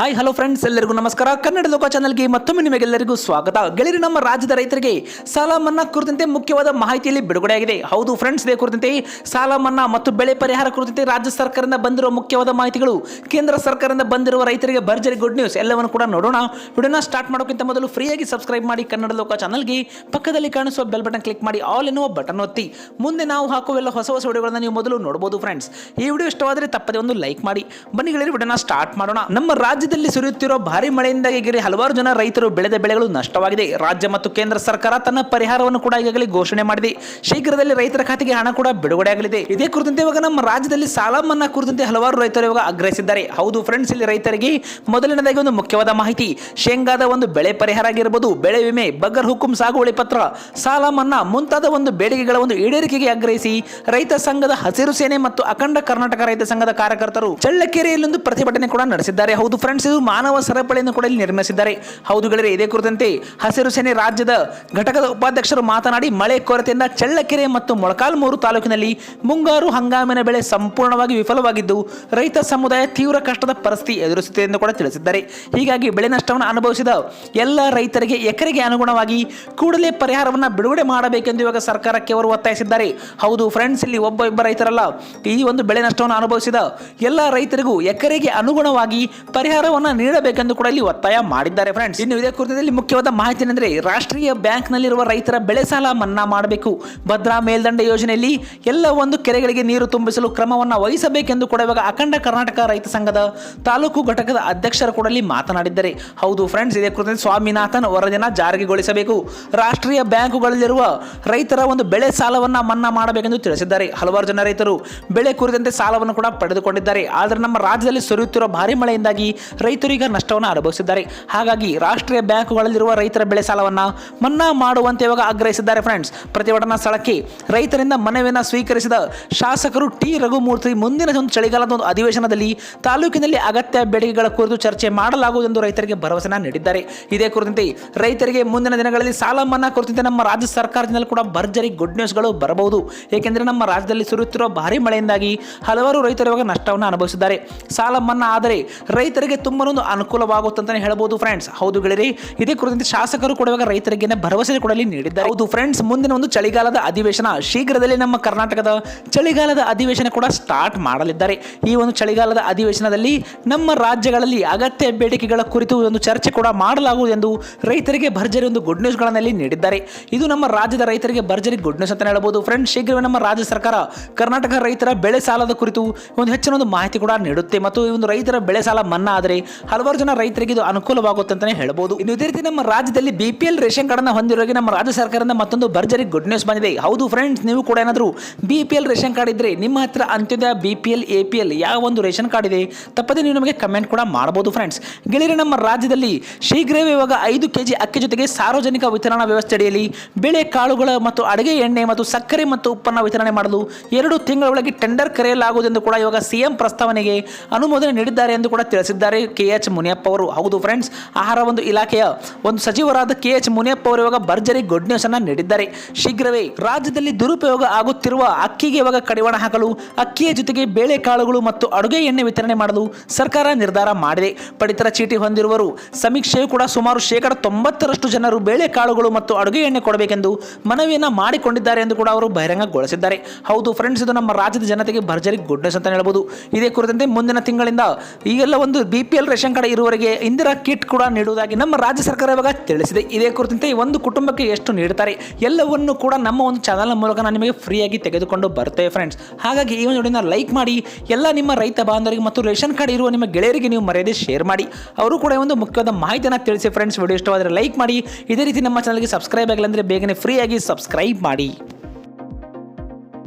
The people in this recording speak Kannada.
ಹಾಯ್ ಹಲೋ ಫ್ರೆಂಡ್ಸ್ ಎಲ್ಲರಿಗೂ ನಮಸ್ಕಾರ. ಕನ್ನಡ ಲೋಕ ಚಾನಲ್ಗೆ ಮತ್ತೊಮ್ಮೆ ನಿಮಗೆಲ್ಲರಿಗೂ ಸ್ವಾಗತ. ಗೆಳೆಯರು, ನಮ್ಮ ರಾಜ್ಯದ ರೈತರಿಗೆ ಸಾಲ ಮನ್ನಾ ಕುರಿತಂತೆ ಮುಖ್ಯವಾದ ಮಾಹಿತಿಯಲ್ಲಿ ಬಿಡುಗಡೆಯಾಗಿದೆ ಹೌದು ಫ್ರೆಂಡ್ಸ್ ಇದೇ ಕುರಿತಂತೆ ಸಾಲ ಮನ್ನಾ ಮತ್ತು ಬೆಳೆ ಪರಿಹಾರ ಕುರಿತಂತೆ ರಾಜ್ಯ ಸರ್ಕಾರದಿಂದ ಬಂದಿರುವ ಮುಖ್ಯವಾದ ಮಾಹಿತಿಗಳು. ಕೇಂದ್ರ ಸರ್ಕಾರದಿಂದ ಬಂದಿರುವ ರೈತರಿಗೆ ಭರ್ಜರಿ ಗುಡ್ ನ್ಯೂಸ್ ಎಲ್ಲವನ್ನು ಕೂಡ ನೋಡೋಣ. ವಿಡಿಯೋನ ಸ್ಟಾರ್ಟ್ ಮಾಡೋಕ್ಕಿಂತ ಮೊದಲು ಫ್ರೀಯಾಗಿ ಸಬ್ಸ್ಕ್ರೈಬ್ ಮಾಡಿ ಕನ್ನಡ ಲೋಕ ಚಾನಲ್ಗೆ ಪಕ್ಕದಲ್ಲಿ ಕಾಣಿಸುವ ಬೆಲ್ ಬಟನ್ ಕ್ಲಿಕ್ ಮಾಡಿ ಆಲ್ ಎನ್ನುವ ಬಟನ್ ಒತ್ತಿ. ಮುಂದೆ ನಾವು ಹಾಕುವೆಲ್ಲ ಹೊಸ ಹೊಸ ವಿಡಿಯೋಗಳನ್ನು ನೀವು ಮೊದಲು ನೋಡಬಹುದು ಫ್ರೆಂಡ್ಸ್ ಈ ವಿಡಿಯೋ ಇಷ್ಟವಾದರೆ ತಪ್ಪದೆ ಒಂದು ಲೈಕ್ ಮಾಡಿ. ಬನ್ನಿ ಗೆಳೆಯರು, ವಿಡಿಯೋನ ಸ್ಟಾರ್ಟ್ ಮಾಡೋಣ. ನಮ್ಮ ರಾಜ್ಯದಲ್ಲಿ ಸುರಿಯುತ್ತಿರುವ ಭಾರಿ ಮಳೆಯಿಂದಾಗಿ ಹಲವಾರು ಜನ ರೈತರು ಬೆಳೆದ ಬೆಳೆಗಳು ನಷ್ಟವಾಗಿದೆ. ರಾಜ್ಯ ಮತ್ತು ಕೇಂದ್ರ ಸರ್ಕಾರ ತನ್ನ ಪರಿಹಾರವನ್ನು ಕೂಡ ಈಗಾಗಲೇ ಘೋಷಣೆ ಮಾಡಿದೆ. ಶೀಘ್ರದಲ್ಲಿ ರೈತರ ಖಾತೆಗೆ ಹಣ ಕೂಡ ಬಿಡುಗಡೆ ಆಗಲಿದೆ ಇದೇ ಕುರಿತಂತೆ ಇವಾಗ ನಮ್ಮ ರಾಜ್ಯದಲ್ಲಿ ಸಾಲ ಮನ್ನಾ ಕುರಿತಂತೆ ಹಲವಾರು ರೈತರು ಇವಾಗ ಆಗ್ರಹಿಸಿದ್ದಾರೆ. ಹೌದು ಫ್ರೆಂಡ್ಸ್ ಇಲ್ಲಿ ರೈತರಿಗೆ ಮೊದಲನೇದಾಗಿ ಒಂದು ಮುಖ್ಯವಾದ ಮಾಹಿತಿ. ಶೇಂಗಾದ ಒಂದು ಬೆಳೆ ಪರಿಹಾರ ಆಗಿರಬಹುದು ಬೆಳೆ ವಿಮೆ, ಬಗರ್ ಹುಕುಂ ಸಾಗುವಳಿ ಪತ್ರ, ಸಾಲ ಮನ್ನಾ ಮುಂತಾದ ಒಂದು ಬೇಡಿಕೆಗಳ ಒಂದು ಈಡೇರಿಕೆಗೆ ಆಗ್ರಹಿಸಿ ರೈತ ಸಂಘದ ಹಸಿರು ಸೇನೆ ಮತ್ತು ಅಖಂಡ ಕರ್ನಾಟಕ ರೈತ ಸಂಘದ ಕಾರ್ಯಕರ್ತರು ಚಳ್ಳಕೆರೆಯಲ್ಲೊಂದು ಪ್ರತಿಭಟನೆ ಕೂಡ ನಡೆಸಿದ್ದಾರೆ. ಹೌದು ಫ್ರೆಂಡ್ಸ್ ಇದು ಮಾನವ ಸರಪಳಿಯನ್ನು ಕೂಡ ಇಲ್ಲಿ ನಿರ್ಮಿಸಿದ್ದಾರೆ. ಹೌದು ಗೆಳೆಯರೆ, ಇದೇ ಕುರಿತಂತೆ ಹಸಿರು ಸೇನೆ ರಾಜ್ಯದ ಘಟಕದ ಉಪಾಧ್ಯಕ್ಷರು ಮಾತನಾಡಿ, ಮಳೆ ಕೊರತೆಯಿಂದ ಚಳ್ಳಕೆರೆ ಮತ್ತು ಮೊಳಕಾಲ್ಮೂರು ತಾಲೂಕಿನಲ್ಲಿ ಮುಂಗಾರು ಹಂಗಾಮಿನ ಬೆಳೆ ಸಂಪೂರ್ಣವಾಗಿ ವಿಫಲವಾಗಿದ್ದು, ರೈತ ಸಮುದಾಯ ತೀವ್ರ ಕಷ್ಟದ ಪರಿಸ್ಥಿತಿ ಎದುರಿಸುತ್ತಿದೆ ಎಂದು ಕೂಡ ತಿಳಿಸಿದ್ದಾರೆ. ಹೀಗಾಗಿ ಬೆಳೆ ನಷ್ಟವನ್ನು ಅನುಭವಿಸಿದ ಎಲ್ಲ ರೈತರಿಗೆ ಎಕರೆಗೆ ಅನುಗುಣವಾಗಿ ಕೂಡಲೇ ಪರಿಹಾರವನ್ನು ಬಿಡುಗಡೆ ಮಾಡಬೇಕೆಂದು ಇವಾಗ ಸರ್ಕಾರಕ್ಕೆ ಅವರು ಒತ್ತಾಯಿಸಿದ್ದಾರೆ. ಹೌದು ಫ್ರೆಂಡ್ಸ್ ಇಲ್ಲಿ ಒಬ್ಬ ಇಬ್ಬ ರೈತರಲ್ಲ, ಈ ಒಂದು ಬೆಳೆ ನಷ್ಟವನ್ನು ಅನುಭವಿಸಿದ ಎಲ್ಲ ರೈತರಿಗೂ ಎಕರೆಗೆ ಅನುಗುಣವಾಗಿ ಪರಿಹಾರವನ್ನು ನೀಡಬೇಕೆಂದು ಕೂಡ ಇಲ್ಲಿ ಒತ್ತಾಯ ಮಾಡಿದ್ದಾರೆ ಫ್ರೆಂಡ್ಸ್ ಇನ್ನು ಇದೇ ಕುರಿತದಲ್ಲಿ ಮುಖ್ಯವಾದ ಮಾಹಿತಿ ಏನಂದ್ರೆ ರಾಷ್ಟ್ರೀಯ ಬ್ಯಾಂಕ್ ನಲ್ಲಿರುವ ರೈತರ ಬೆಳೆ ಸಾಲ ಮನ್ನಾ ಮಾಡಬೇಕು. ಭದ್ರಾ ಮೇಲ್ದಂಡೆ ಯೋಜನೆಯಲ್ಲಿ ಎಲ್ಲ ಒಂದು ಕೆರೆಗಳಿಗೆ ನೀರು ತುಂಬಿಸಲು ಕ್ರಮವನ್ನು ವಹಿಸಬೇಕೆಂದು ಕೂಡ ಇವಾಗ ಅಖಂಡ ಕರ್ನಾಟಕ ರೈತ ಸಂಘದ ತಾಲೂಕು ಘಟಕದ ಅಧ್ಯಕ್ಷರು ಕೂಡ ಇಲ್ಲಿ ಮಾತನಾಡಿದ್ದಾರೆ. ಹೌದು ಫ್ರೆಂಡ್ಸ್ ಇದೇ ಕುರಿತಂತೆ ಸ್ವಾಮಿನಾಥನ್ ವರದಿನ ಜಾರಿಗೊಳಿಸಬೇಕು. ರಾಷ್ಟ್ರೀಯ ಬ್ಯಾಂಕುಗಳಲ್ಲಿರುವ ರೈತರ ಒಂದು ಬೆಳೆ ಸಾಲವನ್ನು ಮನ್ನಾ ಮಾಡಬೇಕೆಂದು ತಿಳಿಸಿದ್ದಾರೆ. ಹಲವಾರು ಜನ ರೈತರು ಬೆಳೆ ಕುರಿತಂತೆ ಸಾಲವನ್ನು ಕೂಡ ಪಡೆದುಕೊಂಡಿದ್ದಾರೆ. ಆದರೆ ನಮ್ಮ ರಾಜ್ಯದಲ್ಲಿ ಸುರಿಯುತ್ತಿರುವ ಭಾರಿ ಮಳೆಯಿಂದಾಗಿ ರೈತರು ಈಗ ನಷ್ಟವನ್ನು ಅನುಭವಿಸಿದ್ದಾರೆ. ಹಾಗಾಗಿ ರಾಷ್ಟ್ರೀಯ ಬ್ಯಾಂಕುಗಳಲ್ಲಿರುವ ರೈತರ ಬೆಳೆ ಸಾಲವನ್ನು ಮನ್ನಾ ಮಾಡುವಂತೆ ಇವಾಗ ಆಗ್ರಹಿಸಿದ್ದಾರೆ ಫ್ರೆಂಡ್ಸ್ ಪ್ರತಿಭಟನಾ ಸ್ಥಳಕ್ಕೆ ರೈತರಿಂದ ಮನವಿಯನ್ನು ಸ್ವೀಕರಿಸಿದ ಶಾಸಕರು ಟಿ. ರಘುಮೂರ್ತಿ ಮುಂದಿನ ಒಂದು ಚಳಿಗಾಲದ ಒಂದು ಅಧಿವೇಶನದಲ್ಲಿ ತಾಲೂಕಿನಲ್ಲಿ ಅಗತ್ಯ ಬೇಡಿಕೆಗಳ ಕುರಿತು ಚರ್ಚೆ ಮಾಡಲಾಗುವುದು ಎಂದು ರೈತರಿಗೆ ಭರವಸೆ ನೀಡಿದ್ದಾರೆ. ಇದೇ ಕುರಿತಂತೆ ರೈತರಿಗೆ ಮುಂದಿನ ದಿನಗಳಲ್ಲಿ ಸಾಲ ಮನ್ನಾ ಕುರಿತಂತೆ ನಮ್ಮ ರಾಜ್ಯ ಸರ್ಕಾರದಿಂದಲೂ ಕೂಡ ಭರ್ಜರಿ ಗುಡ್ ನ್ಯೂಸ್ಗಳು ಬರಬಹುದು. ಏಕೆಂದರೆ ನಮ್ಮ ರಾಜ್ಯದಲ್ಲಿ ಸುರಿಯುತ್ತಿರುವ ಭಾರಿ ಮಳೆಯಿಂದಾಗಿ ಹಲವಾರು ರೈತರು ಇವಾಗ ನಷ್ಟವನ್ನು ಅನುಭವಿಸಿದ್ದಾರೆ. ಸಾಲ ಮನ್ನಾ ಆದರೆ ರೈತರಿಗೆ ತುಂಬಾ ಒಂದು ಹೇಳಬಹುದು ಅಂತಾನೆ ಹೇಳ್ಬೋದು ಫ್ರೆಂಡ್ಸ್ ಹೌದು ಗೆಳೆಯರಿ, ಇದೇ ಕುರಿತಂತೆ ಶಾಸಕರು ಕೂಡ ಇವಾಗ ರೈತರಿಗೆ ಭರವಸೆ ಕೊಡಲಿ ನೀಡಿದ್ದಾರೆ ಹೌದು ಫ್ರೆಂಡ್ಸ್ ಮುಂದಿನ ಒಂದು ಚಳಿಗಾಲದ ಅಧಿವೇಶನ ಶೀಘ್ರದಲ್ಲೇ ನಮ್ಮ ಕರ್ನಾಟಕದ ಚಳಿಗಾಲದ ಅಧಿವೇಶನ ಕೂಡ ಸ್ಟಾರ್ಟ್ ಮಾಡಲಿದ್ದಾರೆ. ಈ ಒಂದು ಚಳಿಗಾಲದ ಅಧಿವೇಶನದಲ್ಲಿ ನಮ್ಮ ರಾಜ್ಯಗಳಲ್ಲಿ ಅಗತ್ಯ ಬೇಡಿಕೆಗಳ ಕುರಿತು ಒಂದು ಚರ್ಚೆ ಕೂಡ ಮಾಡಲಾಗುವುದು ಎಂದು ರೈತರಿಗೆ ಭರ್ಜರಿ ಒಂದು ಗುಡ್ ನ್ಯೂಸ್ಗಳಲ್ಲಿ ನೀಡಿದ್ದಾರೆ. ಇದು ನಮ್ಮ ರಾಜ್ಯದ ರೈತರಿಗೆ ಭರ್ಜರಿ ಗುಡ್ ನ್ಯೂಸ್ ಅಂತ ಹೇಳಬಹುದು ಫ್ರೆಂಡ್ಸ್ ಶೀಘ್ರವೇ ನಮ್ಮ ರಾಜ್ಯ ಸರ್ಕಾರ ಕರ್ನಾಟಕ ರೈತರ ಬೆಳೆ ಸಾಲದ ಕುರಿತು ಒಂದು ಹೆಚ್ಚಿನ ಒಂದು ಮಾಹಿತಿ ಕೂಡ ನೀಡುತ್ತೆ. ಮತ್ತು ಈ ಒಂದು ರೈತರ ಬೆಳೆ ಸಾಲ ಮನ್ನಾ ಹಲವಾರು ಜನ ರೈತರಿಗೆ ಇದು ಅನುಕೂಲವಾಗುತ್ತೆ ಅಂತಾನೆ ಹೇಳಬಹುದು ಇನ್ನು ಇದೇ ರೀತಿ ನಮ್ಮ ರಾಜ್ಯದಲ್ಲಿ ಬಿಪಿಎಲ್ ರೇಷನ್ ಕಾರ್ಡ್ನ ಹೊಂದಿರೋರಿಗೆ ನಮ್ಮ ರಾಜ್ಯ ಸರ್ಕಾರದಿಂದ ಮತ್ತೊಂದು ಭರ್ಜರಿ ಗುಡ್ ನ್ಯೂಸ್ ಬಂದಿದೆ. ಹೌದು ಫ್ರೆಂಡ್ಸ್ ನೀವು ಕೂಡ ಏನಾದರೂ ಬಿಪಿಎಲ್ ರೇಷನ್ ಕಾರ್ಡ್ ಇದ್ರೆ ನಿಮ್ಮ ಹತ್ರ ಅಂತ್ಯೋದಯ ಬಿಪಿಎಲ್ ಎಪಿಎಲ್ ಯಾವ ಒಂದು ರೇಷನ್ ಕಾರ್ಡ್ ಇದೆ ತಪ್ಪದೆ ನೀವು ನಮಗೆ ಕಮೆಂಟ್ ಕೂಡ ಮಾಡಬಹುದು ಫ್ರೆಂಡ್ಸ್ ಗೆಳೆಯರೆ, ನಮ್ಮ ರಾಜ್ಯದಲ್ಲಿ ಶೀಘ್ರವೇ ಇವಾಗ ಐದು ಕೆಜಿ ಅಕ್ಕಿ ಜೊತೆಗೆ ಸಾರ್ವಜನಿಕ ವಿತರಣಾ ವ್ಯವಸ್ಥೆ ಅಡಿಯಲ್ಲಿ ಬೆಳೆ ಕಾಳುಗಳ ಮತ್ತು ಅಡುಗೆ ಎಣ್ಣೆ ಮತ್ತು ಸಕ್ಕರೆ ಮತ್ತು ಉಪ್ಪನ್ನ ವಿತರಣೆ ಮಾಡಲು ಎರಡು ತಿಂಗಳ ಒಳಗೆ ಟೆಂಡರ್ ಕರೆಯಲಾಗುವುದೆಂದು ಕೂಡ ಇವಾಗ ಸಿಎಂ ಪ್ರಸ್ತಾವನೆಗೆ ಅನುಮೋದನೆ ನೀಡಿದ್ದಾರೆ ಎಂದು ಕೂಡ ತಿಳಿಸಿದ್ದಾರೆ. ಕೆ ಎಚ್ ಮುನಿಯಪ್ಪ ಅವರು. ಹೌದು ಫ್ರೆಂಡ್ಸ್ ಆಹಾರ ಒಂದು ಇಲಾಖೆಯ ಒಂದು ಸಚಿವರಾದ ಕೆ ಎಚ್ ಮುನಿಯಪ್ಪ ಅವರು ಇವಾಗ ಭರ್ಜರಿ ಗುಡ್ ನ್ಯೂಸ್ ಅನ್ನ ನೀಡಿದ್ದಾರೆ. ಶೀಘ್ರವೇ ರಾಜ್ಯದಲ್ಲಿ ದುರುಪಯೋಗ ಆಗುತ್ತಿರುವ ಅಕ್ಕಿಗೆ ಇವಾಗ ಕಡಿವಾಣ ಹಾಕಲು, ಅಕ್ಕಿಯ ಜೊತೆಗೆ ಬೇಳೆಕಾಳುಗಳು ಮತ್ತು ಅಡುಗೆ ಎಣ್ಣೆ ವಿತರಣೆ ಮಾಡಲು ಸರ್ಕಾರ ನಿರ್ಧಾರ ಮಾಡಿದೆ. ಪಡಿತರ ಚೀಟಿ ಹೊಂದಿರುವರು ಸಮೀಕ್ಷೆಯು ಕೂಡ ಸುಮಾರು ಶೇಕಡ ತೊಂಬತ್ತರಷ್ಟು ಜನರು ಬೇಳೆಕಾಳುಗಳು ಮತ್ತು ಅಡುಗೆ ಎಣ್ಣೆ ಕೊಡಬೇಕೆಂದು ಮನವಿಯನ್ನ ಮಾಡಿಕೊಂಡಿದ್ದಾರೆ ಎಂದು ಕೂಡ ಅವರು ಬಹಿರಂಗಗೊಳಿಸಿದ್ದಾರೆ. ಹೌದು ಫ್ರೆಂಡ್ಸ್ ಇದು ನಮ್ಮ ರಾಜ್ಯದ ಜನತೆಗೆ ಭರ್ಜರಿ ಗುಡ್ ನ್ಯೂಸ್ ಅಂತ ಹೇಳ್ಬೋದು. ಇದೇ ಕುರಿತಂತೆ ಮುಂದಿನ ತಿಂಗಳಿಂದ ಈಗೆಲ್ಲ ಒಂದು B P L ration card ಇರುವವರಿಗೆ ಇಂದಿರಾ ಕಿಟ್ ಕೂಡ ನೀಡುವುದಾಗಿ ನಮ್ಮ ರಾಜ್ಯ ಸರ್ಕಾರ ಇವಾಗ ತಿಳಿಸಿದೆ. ಇದೇ ಕುರಿತಂತೆ ಒಂದು ಕುಟುಂಬಕ್ಕೆ ಎಷ್ಟು ನೀಡುತ್ತಾರೆ ಎಲ್ಲವನ್ನು ಕೂಡ ನಮ್ಮ ಒಂದು ಚಾನಲ್ನ ಮೂಲಕ ನಾನು ನಿಮಗೆ ಫ್ರೀಯಾಗಿ ತೆಗೆದುಕೊಂಡು ಬರ್ತೇವೆ ಫ್ರೆಂಡ್ಸ್ ಹಾಗಾಗಿ ಈ ಒಂದು ವಿಡಿಯೋನ ಲೈಕ್ ಮಾಡಿ, ಎಲ್ಲ ನಿಮ್ಮ ರೈತ ಬಾಂಧವರಿಗೆ ಮತ್ತು ರೇಷನ್ ಕಾರ್ಡ್ ಇರುವ ನಿಮ್ಮ ಗೆಳೆಯರಿಗೆ ನೀವು ಮರ್ಯಾದೆ ಶೇರ್ ಮಾಡಿ. ಅವರು ಕೂಡ ಒಂದು ಮುಖ್ಯವಾದ ಮಾಹಿತಿಯನ್ನು ತಿಳಿಸಿ ಫ್ರೆಂಡ್ಸ್ ವಿಡಿಯೋ ಇಷ್ಟವಾದರೆ ಲೈಕ್ ಮಾಡಿ. ಇದೇ ರೀತಿ ನಮ್ಮ ಚಾನಲ್ಗೆ ಸಬ್ಸ್ಕ್ರೈಬ್ ಆಗಿಲ್ಲ ಅಂದರೆ ಬೇಗನೆ ಫ್ರೀಯಾಗಿ ಸಬ್ಸ್ಕ್ರೈಬ್ ಮಾಡಿ.